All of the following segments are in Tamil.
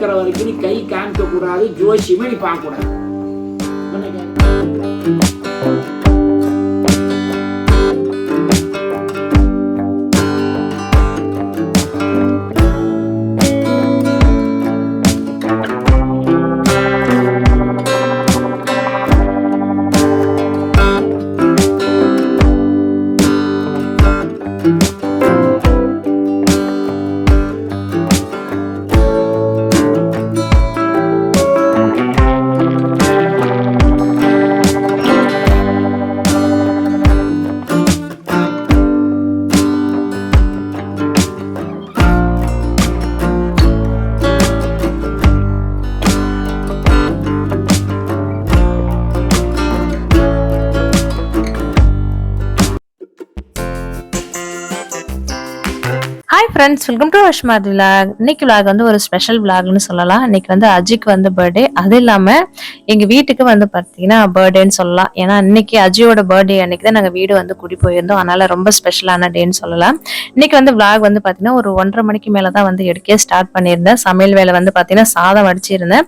இருக்கிற வரைக்கும் நீ கை காமிக்க கூடாது ஜோசியமே நீ பார்க்க கூடாது. Friends welcome to Ashmath vlog இன்னைக்கு விலாக் வந்து ஒரு ஸ்பெஷல் விலாக்னு சொல்லலாம். இன்னைக்கு வந்து அஜிக்கு வந்து பர்த்டே அது இல்லாமல் எங்கள் வீட்டுக்கு வந்து பார்த்தீங்கன்னா பர்த்டேன்னு சொல்லலாம். ஏன்னா இன்னைக்கு அஜியோட பர்த்டே அன்னைக்கு தான் நாங்கள் வீடு வந்து குடி போயிருந்தோம். அதனால் ரொம்ப ஸ்பெஷலான டேன்னு சொல்லலாம். இன்னைக்கு வந்து விலாக் வந்து பார்த்தீங்கன்னா ஒரு ஒன்றரை மணிக்கு மேலே தான் வந்து எடுக்கே ஸ்டார்ட் பண்ணியிருந்தேன். சமையல் வேலை வந்து பார்த்தீங்கன்னா சாதம் வடிச்சிருந்தேன்.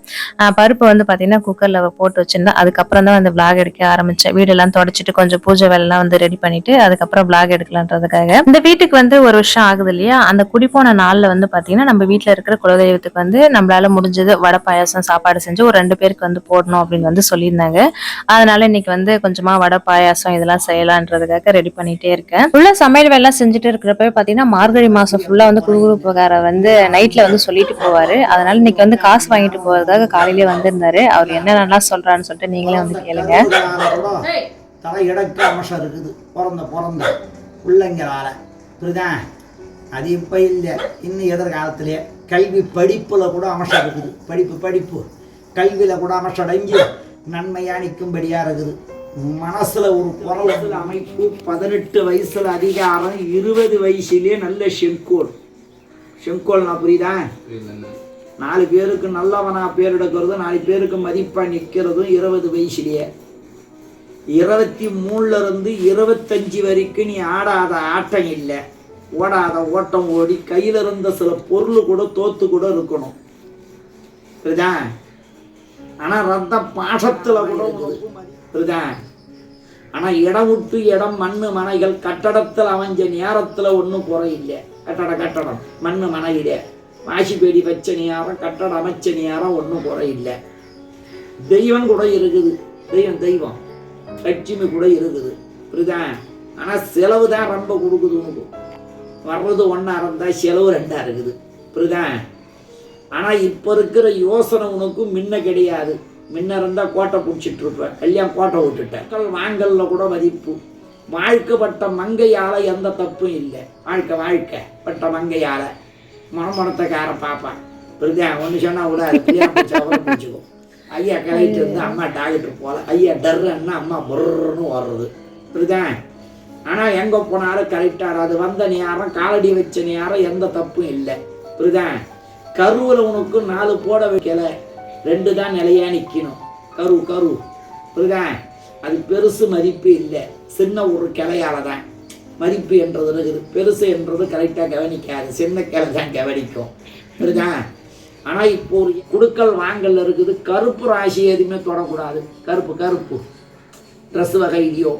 பருப்பு வந்து பார்த்தீங்கன்னா குக்கரில் போட்டு வச்சிருந்தேன். அதுக்கப்புறம் தான் வந்து விலாக் எடுக்க ஆரம்பித்தேன் வீடெல்லாம் தொடச்சிட்டு கொஞ்சம் பூஜை வேலைலாம் வந்து ரெடி பண்ணிட்டு அதுக்கப்புறம் விலாக் எடுக்கலான்றதுக்காக இந்த வீட்டுக்கு வந்து ஒரு வருஷம் ஆகுது இல்லையா? அந்த குடி போன நாள்ல வந்து பாத்தீங்கன்னா நம்ம வீட்டில் இருக்கிற குலதெய்வத்துக்கு வந்து நம்மளால முடிஞ்சது வடை பாயாசம் சாப்பாடு செஞ்சு ஒரு ரெண்டு பேருக்கு வந்து போடணும் அப்படின்னு வந்து சொல்லியிருந்தாங்க. அதனால இன்னைக்கு வந்து கொஞ்சமா வடை பாயாசம் இதெல்லாம் செய்யலான்றதுக்காக ரெடி பண்ணிட்டே இருக்கேன். ஃபுல்லாக சமையல் வேலை செஞ்சுட்டு இருக்கிறப்ப பாத்தீங்கன்னா மார்கழி மாசம் ஃபுல்லா வந்து குருகுருப்புகார வந்து நைட்ல வந்து சொல்லிட்டு போவாரு. அதனால இன்னைக்கு வந்து காசு வாங்கிட்டு போறதுக்காக காலையிலே வந்திருந்தாரு. அவர் என்னென்னலாம் சொல்றான்னு சொல்லிட்டு நீங்களே வந்து கேளுங்க. தலை இடக்க அம்சம் இருக்குது. பிறந்த பிறந்த. பிள்ளைங்களால புரியுதா? அது இப்போ இல்லை. இன்னும் எதிர்காலத்திலே கல்வி படிப்பில் கூட அம்சம் இருக்குது. படிப்பு படிப்பு. கல்வியில் கூட அம்சம் அடங்கி நன்மையா நிற்கும்படியாக இருக்குது. மனசுல ஒரு குரல் அமைப்பு. பதினெட்டு வயசுல அதிகாரம் இருபது வயசுலயே நல்ல செங்கோல் செங்கோல்னா புரியுதா? நாலு பேருக்கு நல்லவனா பேர் எடுக்கிறதும் நாலு பேருக்கு மதிப்பா நிற்கிறதும் இருபது வயசுலயே இருபத்தி மூணுல இருந்து இருபத்தஞ்சு வரைக்கும் நீ ஆடாத ஆட்டம் இல்லை. ஓடாத ஓட்டம் ஓடி கையில இருந்த சில பொருள் கூட தோத்து கூட இருக்கணும். புரியுதா? ஆனா ரத்த பாசத்துல கூட. புரியுதா? ஆனா இடம் விட்டு இடம் மண்ணு மனைகள் கட்டடத்தில் அமைஞ்ச நேரத்துல ஒன்றும் குறை இல்லை கட்டட கட்டடம் மண்ணு மனையில வாசிப்பேடி வச்ச நேரம் கட்டடம் அமைச்ச நேரம் ஒன்றும் குறை இல்லை தெய்வம் கூட இருக்குது. தெய்வம் தெய்வம். லட்சுமி கூட இருக்குது. புரியுதா? ஆனா செலவு தான் ரொம்ப கொடுக்குது உனக்கு வர்றது ஒன்றா இருந்தால் செலவு ரெண்டாக இருக்குது. புரியுதா? ஆனால் இப்போ இருக்கிற யோசனை உனக்கும் முன்ன கிடையாது. முன்ன இருந்தால் கோட்டை பிடிச்சிட்டு இருப்பேன் கல்யாணம் கோட்டை விட்டுட்டேன் மக்கள் வாங்கல்ல கூட மதிப்பு. வாழ்க்கைப்பட்ட மங்கையால் எந்த தப்பும் இல்லை. வாழ்க்கை வாழ்க்கை பட்ட மங்கையால். மனமணத்தக்கார பாப்பா. புரியுதா? ஒன்று சொன்னால் விடாது. பிடிச்சிக்கோ. ஐயா கலைட்டு வந்து அம்மா டாக்டர் போகல ஐயா டர்றன்னா அம்மா புர்ன்னு வர்றது புரியுதா? ஆனால் எங்கே போனாலும் கரெக்டாக அது வந்த நேரம் காலடி வச்ச நேரம் எந்த தப்பும் இல்லை. புரியுதா? கருவில் உனக்கு நாலு போட வைக்கல. ரெண்டு தான் நிலையா நிற்கணும் கரு கரு. புரியுதா? அது பெருசு மதிப்பு இல்லை. சின்ன ஒரு கிளையால தான். மதிப்பு என்றது இருக்குது. பெருசு என்றது கரெக்டாக கவனிக்காது. சின்ன கிளை தான் கவனிக்கும். புரியுதா? ஆனால் இப்போ ஒரு குடுக்கல் வாங்கல் இருக்குது. கருப்பு ராசி எதுவுமே தொடக்கூடாது. கருப்பு கருப்பு. ட்ரெஸ் வகையிலையோ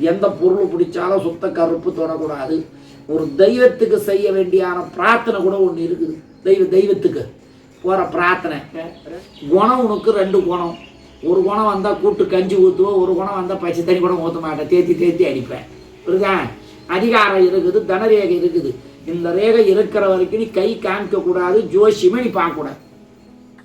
எந்த பொருள் பிடிச்சாலும் சுத்த கருப்பு தொடக்கூடாது. ஒரு தெய்வத்துக்கு செய்ய வேண்டியான பிரார்த்தனை கூட ஒன்று இருக்குது. தெய்வ தெய்வத்துக்கு போகிற பிரார்த்தனை. குணம் உனக்கு ரெண்டு குணம். ஒரு குணம் வந்தால் கூட்டு கஞ்சி ஊற்றுவோம் ஒரு குணம் வந்தால் பச்சை தண்ணி கூட ஊற்ற மாட்டேன். தேத்தி தேத்தி அடிப்பேன். புரியுதா? அதிகாரம் இருக்குது தனரேகை இருக்குது. இந்த ரேகை இருக்கிற வரைக்கும் நீ கை காமிக்கக்கூடாது ஜோஷியமே ஜோசியமே நீ பார்க்கக்கூடாது.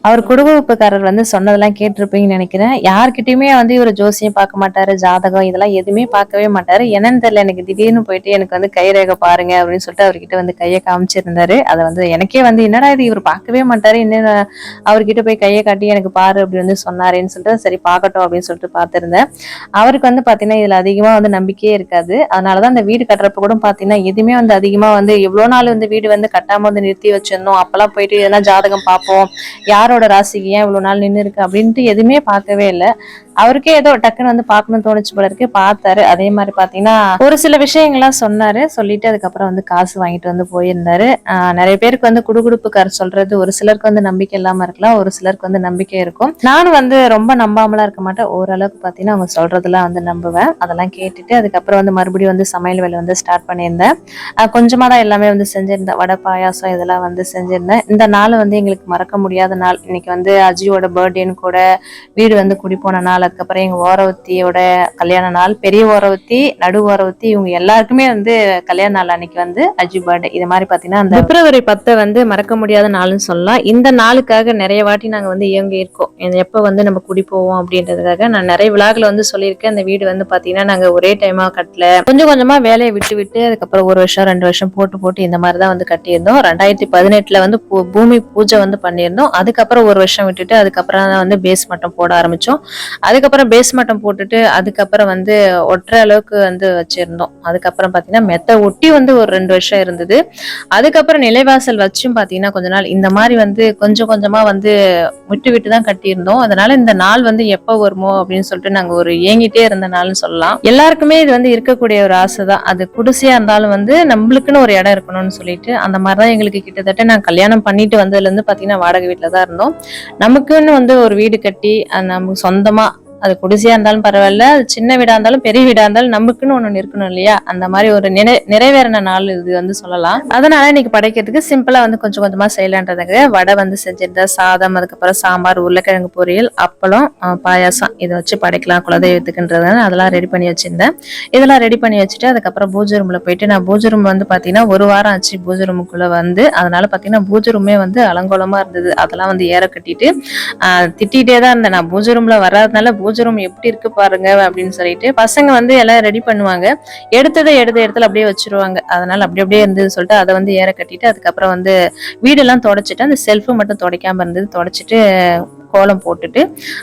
அவர் குடுகுறுப்புக்காரர் வந்து சொன்னதெல்லாம் கேட்டிருப்பீங்கன்னு நினைக்கிறேன். யார்கிட்டயுமே வந்து இவர் ஜோசியம் பார்க்க மாட்டாரு ஜாதகம் இதெல்லாம் எதுவுமே பார்க்கவே மாட்டாரு. என்னன்னு தெரியல எனக்கு திடீர்னு போயிட்டு எனக்கு வந்து கைரேகை பாருங்க அப்படின்னு சொல்லிட்டு அவர்கிட்ட வந்து கையை காமிச்சிருந்தாரு. அதை வந்து எனக்கே வந்து என்னடா இது இவர் பார்க்கவே மாட்டாரு. என்ன அவர்கிட்ட போய் கையை காட்டி எனக்கு பாரு அப்படி வந்து சொன்னாருன்னு சொல்லிட்டு சரி பார்க்கட்டும் அப்படின்னு சொல்லிட்டு பார்த்திருந்தேன். அவருக்கு வந்து பாத்தீங்கன்னா இதுல அதிகமா வந்து நம்பிக்கையே இருக்காது. அதனாலதான் அந்த வீடு கட்டுறப்ப கூட பாத்தீங்கன்னா எதுவுமே வந்து அதிகமா வந்து எவ்வளவு நாள் வந்து வீடு வந்து கட்டாம வந்து நிறுத்தி வச்சிருந்தோம் அப்பெல்லாம் போயிட்டு எதனா ஜாதகம் பார்ப்போம். யார் யாரோட ராசிக்கு ஏன் இவ்வளோ நாள் நின்று இருக்கு அப்படின்ட்டு எதுவுமே பார்க்கவே இல்லை. அவருக்கே ஏதோ டக்குன்னு வந்து பார்க்கணும்னு தோணுச்சு போல இருக்கு. பார்த்தாரு. அதே மாதிரி பார்த்தீங்கன்னா ஒரு சில விஷயங்கள்லாம் சொன்னாரு. சொல்லிட்டு அதுக்கப்புறம் வந்து காசு வாங்கிட்டு வந்து போயிருந்தாரு. நிறைய பேருக்கு வந்து குடுகுடுப்புக்கார் சொல்றது ஒரு சிலருக்கு வந்து நம்பிக்கை இல்லாம இருக்கலாம். ஒரு சிலருக்கு வந்து நம்பிக்கை இருக்கும். நானும் வந்து ரொம்ப நம்பாமலாம் இருக்க மாட்டேன். ஓரளவுக்கு பார்த்தீங்கன்னா அவங்க சொல்றதெல்லாம் வந்து நம்புவேன். அதெல்லாம் கேட்டுட்டு அதுக்கப்புறம் வந்து மறுபடியும் வந்து சமையல் வேலை வந்து ஸ்டார்ட் பண்ணியிருந்தேன். கொஞ்சமாக தான் எல்லாமே வந்து செஞ்சிருந்தேன். வடை பாயாசம் இதெல்லாம் வந்து செஞ்சிருந்தேன். இந்த நாள் வந்து எங்களுக்கு மறக்க முடியாத நாள். இன்னைக்கு வந்து அஜியோட பர்த்டேன்னு கூட வீடு வந்து குடி போன நாள் அதுக்கப்புறம் எங்க ஓரவத்தியோட கல்யாண நாள் பெரிய ஓரவத்தி நடு ஓரவத்தி இவங்க எல்லாருக்குமே வந்து கல்யாண நாள் அன்னைக்கு வந்து அஜி பர்த்டே இது மாதிரி பாத்தீங்கன்னா அந்த பிப்ரவரி பத்தை வந்து மறக்க முடியாத நாள்னு சொல்லலாம். இந்த நாளுக்காக நிறைய வாட்டி நாங்க வந்து இயங்கி இருக்கோம் எப்ப வந்து நம்ம குடி போவோம் அப்படின்றதுக்காக நான் நிறைய விழாக்கள் வந்து சொல்லியிருக்கேன். இந்த வீடு வந்து பாத்தீங்கன்னா நாங்க ஒரே டைமா கட்டல. கொஞ்சம் கொஞ்சமா வேலையை விட்டு விட்டு அதுக்கப்புறம் ஒரு வருஷம் ரெண்டு வருஷம் போட்டு போட்டு இந்த மாதிரி தான் வந்து கட்டியிருந்தோம். ரெண்டாயிரத்தி பதினெட்டுல வந்து பூமி பூஜை வந்து பண்ணியிருந்தோம். அதுக்கப்புறம் ஒரு வருஷம் விட்டுட்டு அதுக்கப்புறம் தான் வந்து பேஸ் மட்டம் போட ஆரம்பித்தோம் அதுக்கப்புறம் பேஸ் மட்டம் போட்டுட்டு அதுக்கப்புறம் வந்து ஒட்டுற அளவுக்கு வந்து வச்சுருந்தோம். அதுக்கப்புறம் பார்த்தீங்கன்னா மெத்த ஒட்டி வந்து ஒரு ரெண்டு வருஷம் இருந்தது. அதுக்கப்புறம் நிலைவாசல் வச்சும் பார்த்தீங்கன்னா கொஞ்ச நாள் இந்த மாதிரி வந்து கொஞ்சம் கொஞ்சமாக வந்து விட்டு விட்டு தான் கட்டியிருந்தோம். அதனால இந்த நாள் வந்து எப்போ வருமோ அப்படின்னு சொல்லிட்டு நாங்கள் ஒரு ஏங்கிட்டே இருந்த நாள்னு சொல்லலாம். எல்லாருக்குமே இது வந்து இருக்கக்கூடிய ஒரு ஆசை தான். அது குடிசையாக இருந்தாலும் வந்து நம்மளுக்குன்னு ஒரு இடம் இருக்கணும்னு சொல்லிட்டு அந்த மாதிரி தான் எங்களுக்கு கிட்டத்தட்ட நான் கல்யாணம் பண்ணிட்டு வந்ததுலேருந்து பார்த்தீங்கன்னா வாடகை வீட்டில் தான் இருந்தோம். நமக்குன்னு வந்து ஒரு வீடு கட்டி நமக்கு சொந்தமா அது குடிசையா இருந்தாலும் பரவாயில்ல அது சின்ன வீடா இருந்தாலும் பெரிய வீடா இருந்தாலும் நமக்குன்னு ஒண்ணு இருக்கணும் இல்லையா? அந்த மாதிரி ஒரு நினை நிறைவேறின நாள் இது வந்து சொல்லலாம். அதனால இன்னைக்கு படைக்கிறதுக்கு சிம்பிளா வந்து கொஞ்சம் கொஞ்சமா செய்யலான்றதுக்கு வடை வந்து செஞ்சிருந்தேன். சாதம் அதுக்கப்புறம் சாம்பார் உருளைக்கிழங்கு பொரியல் அப்பளம் பாயாசம். இதை வச்சு படைக்கலாம் குலதெய்வத்துக்குன்றதுனால அதெல்லாம் ரெடி பண்ணி வச்சிருந்தேன். இதெல்லாம் ரெடி பண்ணி வச்சுட்டு அதுக்கப்புறம் பூஜை ரூம்ல போயிட்டு நான் பூஜை ரூம் வந்து பாத்தீங்கன்னா ஒரு வாரம் ஆச்சு பூஜை ரூமுக்குள்ள வந்து. அதனால பாத்தீங்கன்னா பூஜை ரூமே வந்து அலங்கோலமா இருந்தது. அதெல்லாம் வந்து ஏற கட்டிட்டு திட்டிகிட்டே தான் இருந்தேன். நான் பூஜை ரூம்ல வராதனால பூஜை ரூம் எப்படி இருக்கு பாருங்க அப்படின்னு சொல்லிட்டு பசங்க வந்து எல்லாம் ரெடி பண்ணுவாங்க. எடுத்ததை எடுத்த இடத்துல அப்படியே வச்சிருவாங்க. அதனால அப்படி அப்படியே இருந்தது சொல்லிட்டு அதை வந்து ஏற கட்டிட்டு அதுக்கப்புறம் வந்து வீடெல்லாம் தொடச்சிட்டு அந்த செல்ஃபு மட்டும் துடைக்காம இருந்தது. தொடச்சிட்டு கோலம் போட்டுட்டு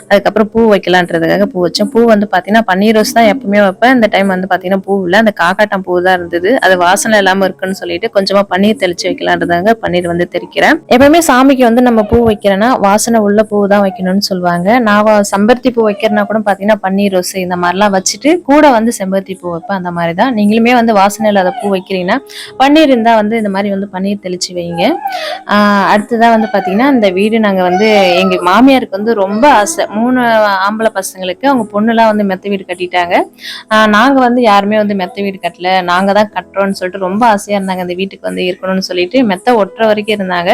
அதுக்கப்புறம் பூ வைக்கலான்றதுக்காக பூ வச்சேன். பூ வந்து பார்த்தீங்கன்னா பன்னீர் ரோஸ் தான் எப்பவுமே வைப்பேன். இந்த டைம் வந்து பார்த்தீங்கன்னா பூ இல்லை. அந்த காக்காட்டம் பூ தான் இருந்தது. அது வாசனை இல்லாமல் இருக்குன்னு சொல்லிட்டு கொஞ்சமாக பன்னீர் தெளிச்சு வைக்கலான்றதுக்காக பன்னீர் வந்து தெளிக்கிறேன். எப்பவுமே சாமிக்கு வந்து நம்ம பூ வைக்கிறேன்னா வாசனை உள்ள பூ தான் வைக்கணும்னு சொல்லுவாங்க. நான் செம்பருத்தி பூ வைக்கிறேன்னா கூட பார்த்தீங்கன்னா பன்னீர் ரோஸ் இந்த மாதிரிலாம் வச்சுட்டு கூட வந்து செம்பருத்தி பூ வைப்பேன். அந்த மாதிரி தான். நீங்களுமே வந்து வாசனை இல்லாத பூ வைக்கிறீங்கன்னா பன்னீர் இருந்தால் வந்து இந்த மாதிரி வந்து பன்னீர் தெளிச்சு வைங்க. அடுத்ததாக வந்து பார்த்தீங்கன்னா இந்த வீடு நாங்கள் வந்து எங்கள் மாமியார் மாமியாருக்கு வந்து ரொம்ப ஆசை. மூணு ஆம்பளை பசங்களுக்கு அவங்க பொண்ணுலாம் வந்து மெத்த வீடு கட்டிட்டாங்க. நாங்கள் நாங்க வந்து யாருமே வந்து மெத்த வீடு கட்டல. நாங்க தான் கட்டுறோம்னு சொல்லிட்டு ரொம்ப ஆசையா இருந்தாங்க. அந்த வீட்டுக்கு வந்து இருக்கணும்னு சொல்லிட்டு மெத்த ஒட்டுற வரைக்கும் இருந்தாங்க.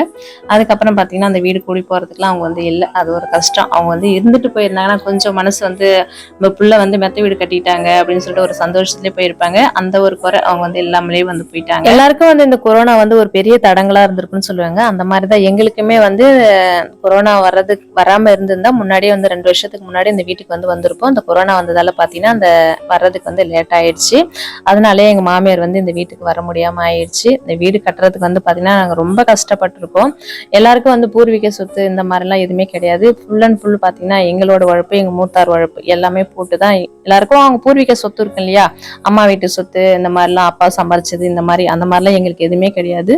அதுக்கப்புறம் பாத்தீங்கன்னா அந்த வீடு கூடி போறதுக்குலாம் அவங்க வந்து இல்லை. அது ஒரு கஷ்டம். அவங்க வந்து இருந்துட்டு போயிருந்தாங்கன்னா கொஞ்சம் மனசு வந்து நம்ம புள்ள வந்து மெத்த வீடு கட்டிட்டாங்க அப்படின்னு சொல்லிட்டு ஒரு சந்தோஷத்துலேயே போயிருப்பாங்க. அந்த ஒரு குறை அவங்க வந்து இல்லாமலே வந்து போயிட்டாங்க. எல்லாருக்கும் வந்து இந்த கொரோனா வந்து ஒரு பெரிய தடங்களா இருந்திருக்குன்னு சொல்லுவாங்க. அந்த மாதிரி தான் எங்களுக்குமே வந்து கொரோனா வர்றதுக்கு வராமல் இருந்திருந்தா முன்னாடியே வந்து ரெண்டு வருஷத்துக்கு முன்னாடி இந்த வீட்டுக்கு வந்து வந்திருப்போம். இந்த கொரோனா வந்ததால பார்த்தீங்கன்னா அந்த வர்றதுக்கு வந்து லேட் ஆயிடுச்சு. அதனாலே எங்கள் மாமியார் வந்து இந்த வீட்டுக்கு வர முடியாமல் ஆயிடுச்சு. இந்த வீடு கட்டுறதுக்கு வந்து பார்த்தீங்கன்னா நாங்கள் ரொம்ப கஷ்டப்பட்டிருக்கோம். எல்லாருக்கும் வந்து பூர்வீக சொத்து இந்த மாதிரிலாம் எதுவுமே கிடையாது. ஃபுல் அண்ட் ஃபுல் பார்த்தீங்கன்னா எங்களோட உழைப்பு எங்கள் மூத்தார் உழைப்பு எல்லாமே போட்டு தான் எல்லாருக்கும் அவங்க பூர்வீக சொத்து இருக்கு இல்லையா? அம்மா வீட்டு சொத்து இந்த மாதிரிலாம் அப்பா சம்பாரிச்சது இந்த மாதிரி அந்த மாதிரிலாம் எங்களுக்கு எதுவுமே கிடையாது.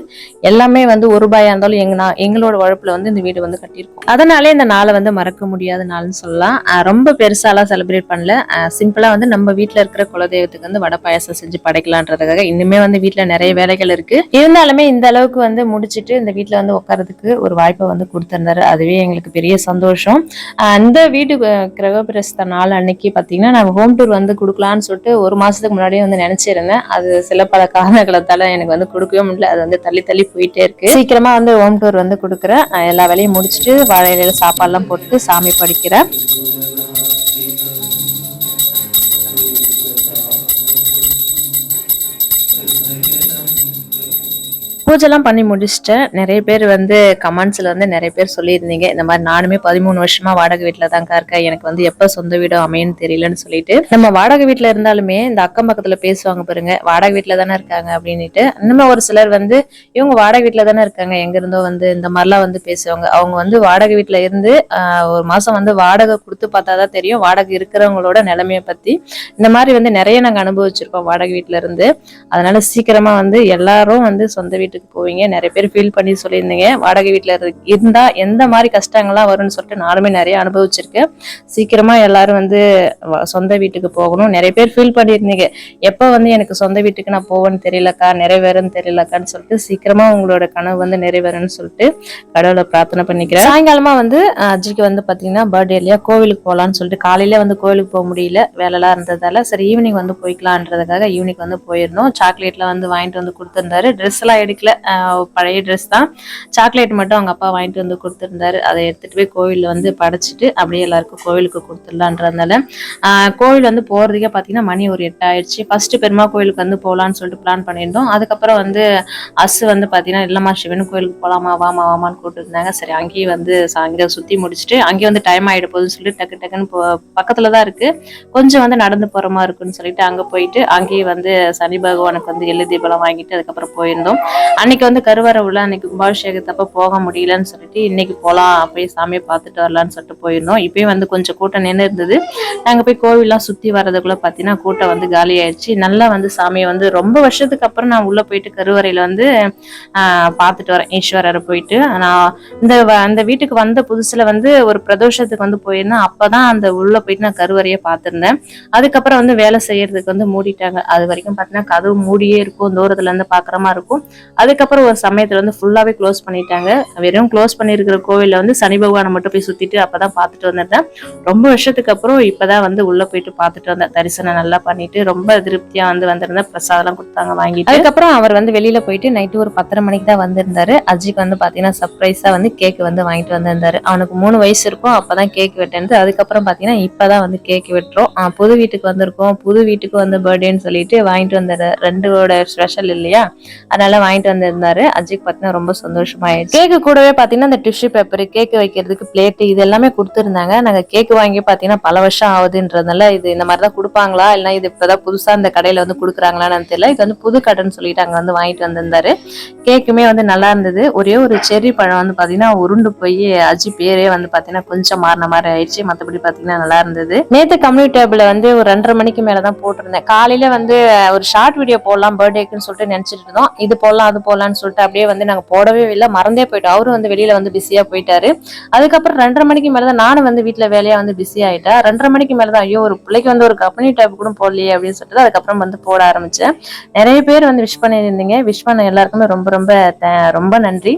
எல்லாமே வந்து ஒரு ரூபாயாக இருந்தாலும் எங்க நான் எங்களோட உழைப்புல வந்து இந்த வீடு வந்து கட்டியிருக்கோம். அதனாலே இந்த நாலு நாளை வந்து மறக்க முடியாத நாள்னு சொல்லலாம். ரொம்ப பெருசாலாம் செலிப்ரேட் பண்ணல. சிம்பிளாக வந்து நம்ம வீட்டில் இருக்கிற குலதெய்வத்துக்கு வந்து வடை பாயாசம் செஞ்சு படைக்கலான்றதுக்காக இன்னுமே வந்து வீட்டில் நிறைய வேலைகள் இருக்கு. இருந்தாலுமே இந்த அளவுக்கு வந்து முடிச்சுட்டு இந்த வீட்டில் வந்து உட்கார்றதுக்கு ஒரு வாய்ப்பை வந்து கொடுத்துருந்தாரு. அதுவே எங்களுக்கு பெரிய சந்தோஷம். அந்த இந்த வீடு கிரகப்பிரஸ்த நாள் அன்னைக்கு பார்த்தீங்கன்னா நான் ஹோம் டூர் வந்து கொடுக்கலான்னு சொல்லிட்டு ஒரு மாதத்துக்கு முன்னாடியே வந்து நினச்சிருந்தேன். அது சில பல காரணங்களத்தால் எனக்கு வந்து கொடுக்கவே முடியல. அது வந்து தள்ளி தள்ளி போயிட்டே இருக்கு. சீக்கிரமாக வந்து ஹோம் டூர் வந்து கொடுக்குறேன். எல்லா வேலையும் முடிச்சுட்டு வாழையில சாப்பாடுலாம் சாப்பாடுலாம் போட்டு சாமி படிக்கிறேன் பூஜைலாம் பண்ணி முடிச்சுட்டேன். நிறைய பேர் வந்து கமெண்ட்ஸில் வந்து நிறைய பேர் சொல்லியிருந்தீங்க. இந்த மாதிரி நானுமே பதிமூணு வருஷமா வாடகை வீட்டில் தான்க்கா இருக்கேன். எனக்கு வந்து எப்போ சொந்த வீடு அமையன்னு தெரியலன்னு சொல்லிட்டு நம்ம வாடகை வீட்டில் இருந்தாலுமே இந்த அக்கம் பக்கத்தில் பேசுவாங்க பாருங்க வாடகை வீட்டில் தானே இருக்காங்க அப்படின்ட்டு இன்னும் ஒரு சிலர் வந்து இவங்க வாடகை வீட்டில் தானே இருக்காங்க எங்கேருந்தோ வந்து இந்த மாதிரிலாம் வந்து பேசுவாங்க. அவங்க வந்து வாடகை வீட்டில் இருந்து ஒரு மாதம் வந்து வாடகை கொடுத்து பார்த்தா தான் தெரியும். வாடகை இருக்கிறவங்களோட நிலைமையை பற்றி இந்த மாதிரி வந்து நிறைய நாங்கள் அனுபவிச்சிருக்கோம் வாடகை வீட்டில் இருந்து. அதனால சீக்கிரமாக வந்து எல்லாரும் வந்து சொந்த வீட்டு வீட்டுக்கு போவீங்க. நிறைய பேர் ஃபீல் பண்ணி சொல்லியிருந்தீங்க. வாடகை வீட்டில் இருந்தால் எந்த மாதிரி கஷ்டங்கள்லாம் வரும்னு சொல்லிட்டு நானுமே நிறைய அனுபவிச்சிருக்கேன். சீக்கிரமாக எல்லாரும் வந்து சொந்த வீட்டுக்கு போகணும். நிறைய பேர் ஃபீல் பண்ணியிருந்தீங்க. எப்போ வந்து எனக்கு சொந்த வீட்டுக்கு நான் போவேன்னு தெரியலக்கா நிறைவேறுன்னு தெரியலக்கான்னு சொல்லிட்டு சீக்கிரமாக உங்களோட கனவு வந்து நிறைவேறும்னு சொல்லிட்டு கடவுளை பிரார்த்தனை பண்ணிக்கிறேன். சாயங்காலமாக வந்து அஜிக்கு வந்து பார்த்தீங்கன்னா பர்த்டே இல்லையா கோவிலுக்கு போகலான்னு சொல்லிட்டு காலையில் வந்து கோவிலுக்கு போக முடியல. வேலைலாம் இருந்ததால சரி ஈவினிங் வந்து போய்க்கலான்றதுக்காக ஈவினிங் வந்து போயிருந்தோம். சாக்லேட்லாம் வந்து வாங்கிட்டு வந்து கொடுத்துருந்தாரு. ட்ரெஸ் எல்லாம் எடுக்கல. வீட்டில் பழைய ட்ரெஸ் தான். சாக்லேட் மட்டும் அவங்க அப்பா வாங்கிட்டு வந்து கொடுத்துருந்தாரு. அதை எடுத்துகிட்டு போய் கோவிலில் வந்து படைச்சிட்டு அப்படியே எல்லாருக்கும் கோவிலுக்கு கொடுத்துடலான்றதுனால கோவில் வந்து போகிறதுக்கே பார்த்தீங்கன்னா மணி ஒரு எட்டு ஆயிடுச்சு பெருமா கோவிலுக்கு வந்து போகலான்னு சொல்லிட்டு பிளான் பண்ணியிருந்தோம். அதுக்கப்புறம் வந்து அஸ் வந்து பார்த்தீங்கன்னா இல்லைம்மா சிவன் கோயிலுக்கு போகலாமா வாமா வாமான்னு கூப்பிட்டுருந்தாங்க. சரி அங்கேயே வந்து அங்கே சுற்றி முடிச்சுட்டு அங்கேயே வந்து டைம் ஆகிட போகுதுன்னு சொல்லிட்டு டக்கு டக்குன்னு போ பக்கத்தில் தான் இருக்குது கொஞ்சம் வந்து நடந்து போகிற மாதிரி இருக்குன்னு சொல்லிட்டு அங்கே போயிட்டு அங்கேயே வந்து சனி பகவானுக்கு வந்து எள்ளு தீபம் வாங்கிட்டு அதுக்கப்புறம் போயிருந்தோம். அன்னைக்கு வந்து கருவறை உள்ள அன்னைக்கு கும்பாபிஷேகத்தப்ப போக முடியலன்னு சொல்லிட்டு இன்னைக்கு போகலாம் போய் சாமியை பார்த்துட்டு வரலான்னு சொல்லிட்டு போயிருந்தோம். இப்பயும் வந்து கொஞ்சம் கூட்டம் நின்று இருந்தது. நாங்கள் போய் கோவில்லாம் சுற்றி வர்றதுக்குள்ள பார்த்தீங்கன்னா கூட்டம் வந்து காலி ஆயிடுச்சு நல்லா வந்து சாமியை வந்து ரொம்ப வருஷத்துக்கு அப்புறம் நான் உள்ளே போயிட்டு கருவறையில் வந்து பார்த்துட்டு வரேன். ஈஸ்வரரை போயிட்டு. நான் இந்த வ- அந்த வீட்டுக்கு வந்த புதுசில் வந்து ஒரு பிரதோஷத்துக்கு வந்து போயிருந்தேன். அப்பதான் அந்த உள்ளே போயிட்டு நான் கருவறையை பார்த்துருந்தேன். அதுக்கப்புறம் வந்து வேலை செய்யறதுக்கு வந்து மூடிட்டாங்க. அது வரைக்கும் பார்த்தீங்கன்னா கதவு மூடியே இருக்கும். தூரத்துலேருந்து பார்க்குற மாதிரி இருக்கும். அதுக்கப்புறம் ஒரு சமயத்துல வந்து ஃபுல்லாவே க்ளோஸ் பண்ணிட்டாங்க. வெறும் க்ளோஸ் பண்ணியிருக்கிற கோவில்ல வந்து சனி பகவானை மட்டும் போய் சுத்திட்டு அப்பதான் பார்த்துட்டு வந்திருந்தேன். ரொம்ப வருஷத்துக்கு அப்புறம் இப்பதான் வந்து உள்ள போயிட்டு பார்த்துட்டு வந்தேன். தரிசனம் நல்லா பண்ணிட்டு ரொம்ப திருப்தியா வந்து வந்திருந்தேன். பிரசாதம் கொடுத்தாங்க வாங்கிட்டு. அதுக்கப்புறம் அவர் வந்து வெளியில போயிட்டு நைட்டு ஒரு பத்தரை மணிக்கு தான் வந்திருந்தாரு. அஜிக்கு வந்து பாத்தீங்கன்னா சர்ப்ரைஸா வந்து கேக் வந்து வாங்கிட்டு வந்திருந்தாரு. அவனுக்கு மூணு வயசு இருக்கும் அப்பதான் கேக் வெட்டேன் அதுக்கப்புறம் பாத்தீங்கன்னா இப்பதான் வந்து கேக் வெட்டுறோம். புது வீட்டுக்கு வந்திருக்கோம். புது வீட்டுக்கு வந்து பர்த்டேன்னு சொல்லிட்டு வாங்கிட்டு வந்தாரு ரெண்டோட ஸ்பெஷல் இல்லையா? அதனால வாங்கிட்டு வந்திருந்தாரு. அஜிக் பார்த்தீங்கன்னா ரொம்ப சந்தோஷமாயிடுச்சு. கேக்கு கூடவே பாத்தீங்கன்னா இந்த டிஷ்யூ பேப்பர் கேக் வைக்கிறதுக்கு பிளேட் இது எல்லாமே கொடுத்துருந்தாங்க. நாங்க கேக் வாங்கி பாத்தீங்கன்னா பல வருஷம் ஆகுதுன்றதுனால இது இந்த மாதிரி தான் கொடுப்பாங்களா? இல்லை இது இப்பதான் புதுசா இந்த கடையில வந்து கொடுக்குறாங்களான்னு தெரியல. இது வந்து புது கடைன்னு சொல்லிட்டு அங்க வந்து வாங்கிட்டு வந்திருந்தாரு. கேக்குமே வந்து நல்லா இருந்தது. ஒரே ஒரு செர்ரி பழம் வந்து பாத்தீங்கன்னா உருண்டு போய் அஜி பேரே வந்து பாத்தீங்கன்னா கொஞ்சம் மாறின மாதிரி ஆயிடுச்சு. மத்தபடி பாத்தீங்கன்னா நல்லா இருந்தது. நேத்து கம்யூனிட்டி டேபிள் வந்து ஒரு ரெண்டரை மணிக்கு மேலே தான் போட்டிருந்தேன். காலையில வந்து ஒரு ஷார்ட் வீடியோ போடலாம் பர்த்டேக்குன்னு சொல்லிட்டு நினைச்சிட்டு இருந்தோம். இது போடலாம் அது போகலான்னு சொல்லிட்டு அப்படியே வந்து நாங்கள் போடவே இல்லை. மறந்தே போயிட்டோம். அவரும் வந்து வெளியில் வந்து பிஸியாக போயிட்டாரு. அதுக்கப்புறம் ரெண்டரை மணிக்கு மேலே தான் நானும் வந்து வீட்டில் வேலையாக வந்து பிஸி ஆகிட்டா ரெண்டரை மணிக்கு மேலே தான் ஐயோ ஒரு பிள்ளைக்கு வந்து ஒரு கம்பெனி டைப் கூட போடலையே அப்படின்னு சொல்லிட்டு அதுக்கப்புறம் வந்து போட ஆரம்பித்தேன் நிறைய பேர் வந்து விஷ் பண்ணியிருந்தீங்க. விஷ் பண்ண எல்லாருக்குமே ரொம்ப ரொம்ப ரொம்ப நன்றி.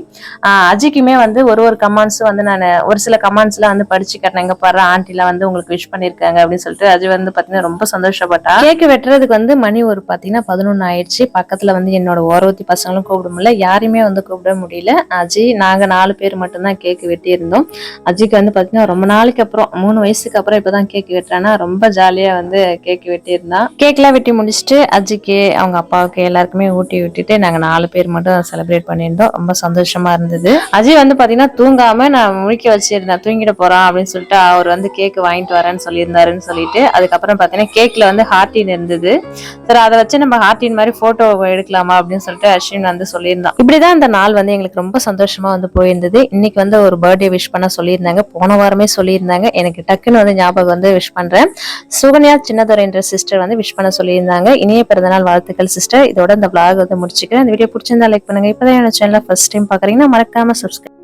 அஜிக்குமே வந்து ஒரு ஒரு கமெண்ட்ஸும் வந்து நான் ஒரு சில கமெண்ட்ஸ்லாம் வந்து படிச்சு கட்டினேன் எங்க பாரு ஆண்டிலாம் வந்து உங்களுக்கு விஷ் பண்ணியிருக்காங்க அப்படின்னு சொல்லிட்டு அஜி வந்து பார்த்தீங்கன்னா ரொம்ப சந்தோஷப்பட்டா. கேக்கு வெட்டுறதுக்கு வந்து மணி ஒரு பார்த்தீங்கன்னா பதினொன்று ஆயிடுச்சு. பக்கத்தில் வந்து என்னோட ஓரவத்தி பசங்களும் கூப்பிட முடியல யாரையுமே வந்து கூப்பிட முடியல. அஜி நாங்கள் நாலு பேர் மட்டும்தான் கேக்கு வெட்டியிருந்தோம். அஜிக்கு வந்து பார்த்தீங்கன்னா ரொம்ப நாளைக்கு அப்புறம் மூணு வயசுக்கு அப்புறம் இப்பதான் கேக் வெட்டுறானா. ரொம்ப ஜாலியாக வந்து கேக் வெட்டியிருந்தான் கேக்லாம் வெட்டி முடிச்சுட்டு அஜிக்கு அவங்க அப்பாவுக்கு எல்லாருக்குமே ஊட்டி விட்டுட்டு நாங்கள் நாலு பேர் மட்டும் செலிப்ரேட் பண்ணியிருந்தோம். ரொம்ப சந்தோஷமா இருந்தது. அஜய் வந்து பார்த்தீங்கன்னா தூங்காம நான் முழிக்க வச்சிருந்தேன். தூங்கிட போறான் அப்படின்னு சொல்லிட்டு அவர் வந்து கேக் வாங்கிட்டு வரேன்னு சொல்லியிருந்தாருன்னு சொல்லிட்டு அதுக்கப்புறம் பார்த்தீங்கன்னா கேக்ல வந்து ஹார்டின் இருந்தது. சரி அதை வச்சு நம்ம ஹார்டின் மாதிரி போட்டோ எடுக்கலாமா அப்படின்னு சொல்லிட்டு அஸ்வின் வந்து சொல்லியிருந்தான். இப்படிதான் அந்த நாள் வந்து எங்களுக்கு ரொம்ப சந்தோஷமா வந்து போயிருந்தது. இன்னைக்கு வந்து ஒரு பர்த்டே விஷ் பண்ண சொல்லியிருந்தாங்க. போன வாரமே சொல்லியிருந்தாங்க. எனக்கு டக்குன்னு வந்து ஞாபகம் வந்து விஷ் பண்றேன். சுகன்யா சின்னதுரை என்ற சிஸ்டர் வந்து விஷ் பண்ண சொல்லியிருந்தாங்க. இனிய பிறந்தநாள் வாழ்த்துக்கள் சிஸ்டர் இதோட இந்த vlog வந்து முடிச்சுக்கிறேன். இந்த வீடியோ பிடிச்சிருந்தா லைக் பண்ணுங்க. இப்பதான் என்னோட சேனல் ஃபர்ஸ்ட் டைம் பாக்குறீங்கன்னா மறக்காம சப்ஸ்கிரைப்